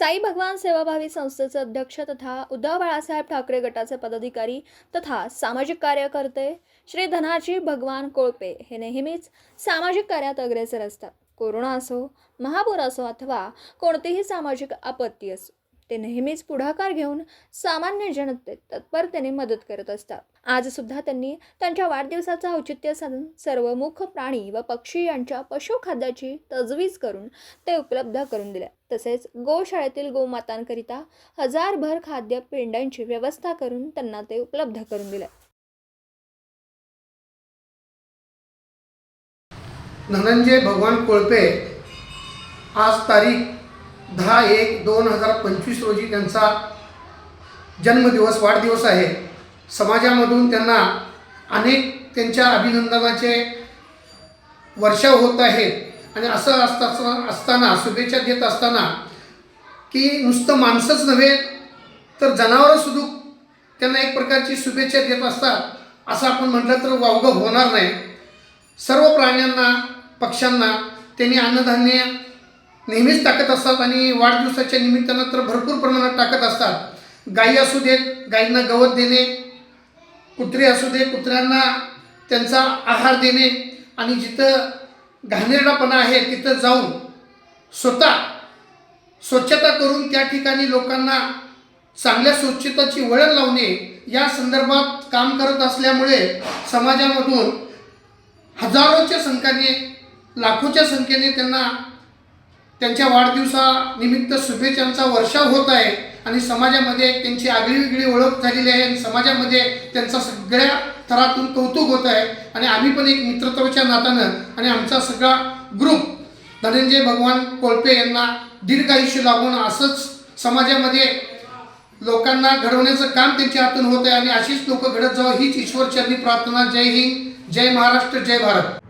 साई भगवान सेवाभावी संस्थेचे अध्यक्ष तथा उद्धव बाळासाहेब ठाकरे गटाचे पदाधिकारी तथा सामाजिक कार्यकर्ते श्री धनाजी भगवान कोळपे हे नेहमीच सामाजिक कार्यात अग्रेसर असतात. कोरोना असो महापूर असो अथवा कोणतीही सामाजिक आपत्ती असो ते नेहमीच पुढाकार घेऊन सामान्य जनतेत तत्परतेने मदत करत असतात. आज सुद्धा त्यांनी त्यांच्या वाढदिवसाचं औचित्य साधून सर्व मुख प्राणी व पक्षी यांच्या पशुखाद्याची तजवीज करून ते उपलब्ध करून दिल्या. तसेच गोशाळेतील गोमातांकरिता हजारभर खाद्य पेंड्यांची व्यवस्था करून त्यांना ते उपलब्ध करून दिले धनंजय भगवान कोळपे आज तारीख दहा एक दोन हजार पंचवीस रोजी त्यांचा जन्मदिवस वाढदिवस आहे. समाजामधून त्यांना अनेक त्यांच्या अभिनंदनाचे वर्षाव होत आहेत आणि असं असता असताना शुभेच्छा देत असताना की नुसतं माणसंच नव्हे तर जनावरंसुद्धा त्यांना एक प्रकारची शुभेच्छा देत असतात. असं आपण म्हटलं तर वावगं होणार नाही. सर्व प्राण्यांना पक्ष्यांना त्यांनी अन्नधान्य नेहमीच टाकत असतात आणि वाढदिवसाच्या निमित्तानं तर भरपूर प्रमाणात टाकत असतात. गायी असू देत गायींना गवत देणे कुत्रे असू दे कुत्र्यांना त्यांचा आहार देणे आणि जिथं घाणेरडापणा आहे तिथं जाऊन स्वतः स्वच्छता करून त्या ठिकाणी लोकांना चांगल्या स्वच्छताची वळण लावणे या संदर्भात काम करत असल्यामुळे समाजामधून हजारोच्या संख्येने लाखोच्या संख्येने त्यांना त्यांच्या वाढदिवसानिमित्त शुभेच्छांचा वर्षाव होत आहे. आणि समाजामध्ये त्यांची आगळी वेगळी ओळख झालेली आहे. आणि समाजामध्ये त्यांचा सगळ्या थरातून कौतुक होत आहे. आणि आम्ही पण एक मित्रत्वाच्या नात्यानं आणि आमचा सगळा ग्रुप धनंजय भगवान कोळपे यांना दीर्घ आयुष्य असंच समाजामध्ये लोकांना घडवण्याचं काम त्यांच्या हातून होत आहे. आणि अशीच लोक घडत जावं हीच ईश्वरचरणी प्रार्थना. जय हिंद जय महाराष्ट्र जय भारत.